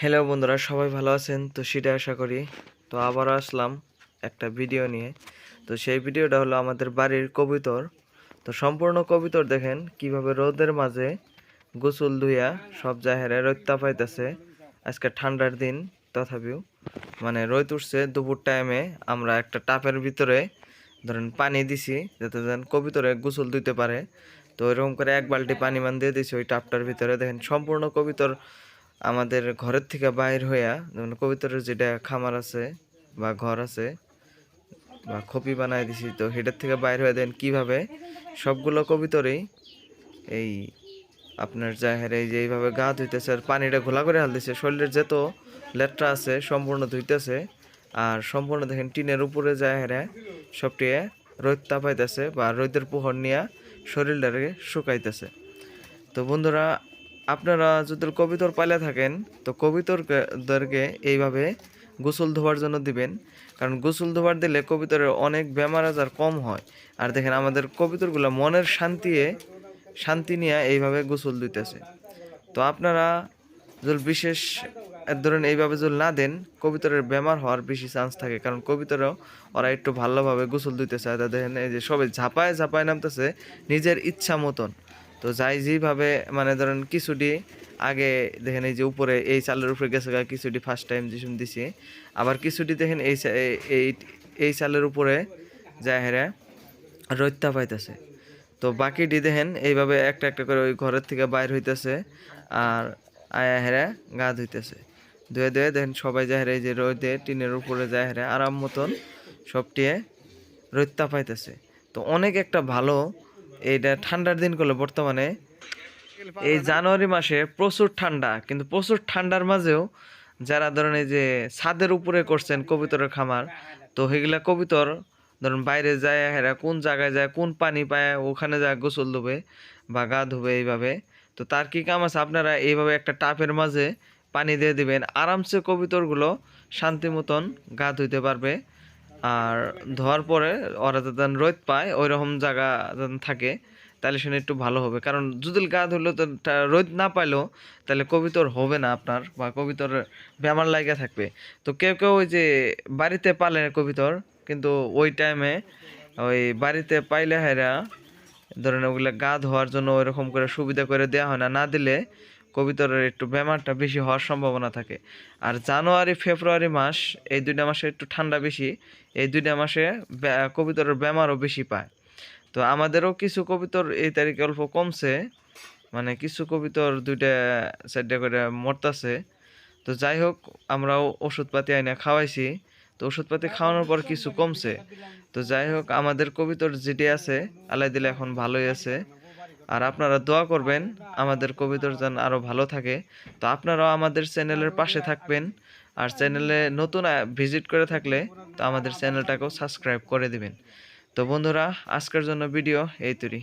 Hello বন্ধুরা, সবাই ভালো আছেন? তো সেটা আশা করি। তো আবারও আসলাম একটা ভিডিও নিয়ে। তো সেই ভিডিওটা হলো আমাদের বাড়ির কবিতর। তো সম্পূর্ণ কবিতর দেখেন, কীভাবে রোদের মাঝে গোসল ধুইয়া সব জাহেরে রৈত্যা পাইতেছে আজকে ঠান্ডার দিন, তথাপিও। মানে রোদ উঠছে, দুপুর টাইমে আমরা একটা টাপের ভিতরে ধরেন পানি দিছি, যাতে যেন কবিতরে গোসল দিতে পারে। তো এরকম করে এক বালতি পানি মান দিয়ে দিছি ওই টাপটার ভিতরে। দেখেন সম্পূর্ণ কবিতর আমাদের ঘরের থেকে বাইর হইয়া, যেমন কবিতরের যেটা খামার আছে বা ঘর আছে বা খপি বানাই দিছি, তো সেটার থেকে বাইর হয়ে দেন কীভাবে? সবগুলো কবিতরেই এই আপনার জাহের যে এইভাবে গা ধুইতেছে আর পানিটা ঘোলা করে হাল দিছে শরীরের যত লেট্রা আছে সম্পূর্ণ ধুইতেছে আর সম্পূর্ণ দেখেন টিনের উপরে জাহেরা সবটি রোদ তাপাইতেছে বা রোদের পোহর নিয়ে শরীরটাকে শুকাইতেছে। তো বন্ধুরা আপনারা যদি কবিতর পালে থাকেন, তো কবিতরদেরকে এইভাবে গোসল ধোয়ার জন্য দিবেন। কারণ গোসল ধোয়ার দিলে কবিতরের অনেক বেমার আজার কম হয়। আর দেখেন আমাদের কবিতরগুলো মনের শান্তিয়ে, শান্তি নিয়ে এইভাবে গোসল দিতেছে। তো আপনারা যদি বিশেষ ধরেন এইভাবে যদি না দেন, কবিতরের বেমার হওয়ার বেশি চান্স থাকে। কারণ কবিতরও ওরা একটু ভালোভাবে গোসল দিতে চায় তা দেখেন এই যে সবাই ঝাপায় ঝাপায় নামতেছে নিজের ইচ্ছা মতন। তো যাই যেভাবে মানে ধরেন কিছুটি আগে দেখেন এই যে উপরে এই চালের উপরে গেছে কিছুটি ফার্স্ট টাইম যেসব দিছি, আবার কিছুটি দেখেন এই এই- এই চালের উপরে যায় হেরা রৈত্যা পাইতেছে। তো বাকিটি দেখেন এইভাবে একটা একটা করে ওই ঘরের থেকে বাইর হইতেছে আর আয়া হেরা গা ধুইতেছে। ধুয়ে ধুয়ে দেখেন সবাই যায় হেরা, এই যে রোদে টিনের উপরে যায় হেরা আরাম মতন সবটিয়ে রৈত্যা পাইতেছে। তো অনেক একটা ভালো এইটা ঠান্ডার দিন করলে বর্তমানে। এই জানুয়ারি মাসে প্রচুর ঠান্ডা, কিন্তু প্রচুর ঠান্ডার মাঝেও যারা ধরেন এই যে ছাদের উপরে করছেন কবিতরের খামার, তো সেগুলা কবিতর ধরুন বাইরে যায় হেরা কোন জায়গায় যায়, কোন পানি পায়, ওখানে যায়, গোসল ধোবে বা গা ধোবে এইভাবে। তো তার কি কাম আছে? আপনারা এইভাবে একটা টাপের মাঝে পানি দিয়ে দিবেন, আরামসে কবিতরগুলো শান্তি মতন গা ধুইতে পারবে। আর ধোয়ার পরে ওরা যাতে রোদ পায় ওই রকম জায়গা যাতে থাকে, তাহলে সেটা একটু ভালো হবে। কারণ যদি গা ধরলে তো রোদ না পাইলেও তাহলে কবিতর হবে না আপনার বা কবিতর বেমার লাগা থাকবে। তো কেউ কেউ ওই যে বাড়িতে পালে কবিতর, কিন্তু ওই টাইমে ওই বাড়িতে পাইলে হেরা ধরেন ওগুলা গা ধোয়ার জন্য ওইরকম করে সুবিধা করে দেওয়া হয় না। না দিলে কবিতরের একটু বেমারটা বেশি হওয়ার সম্ভাবনা থাকে। আর জানুয়ারি, ফেব্রুয়ারি মাস, এই দুইটা মাসে একটু ঠান্ডা বেশি, এই দুইটা মাসে কবিতরের বেমারও বেশি পায়। তো আমাদেরও কিছু কবিতর এই তারিখে অল্প কমছে মানে কিছু কবিতর দুইটা চারটা করে মরতাছে। তো যাই হোক, আমরাও ওষুধপাতি আইনা খাওয়াইছি, তো ওষুধপাতি খাওয়ানোর পর কিছু কমছে। তো যাই হোক, আমাদের কবিতর যেটি আছে, আল্লাহ দিলে এখন ভালোই আছে। আর আপনারা দোয়া করবেন, আমাদের কবিতর যেন আরও ভালো থাকে। তো আপনারাও আমাদের চ্যানেলের পাশে থাকবেন। আর চ্যানেলে নতুন ভিজিট করে থাকলে তো আমাদের চ্যানেলটাকেও সাবস্ক্রাইব করে দিবেন। তো বন্ধুরা, আজকের জন্য ভিডিও এই তৈরি।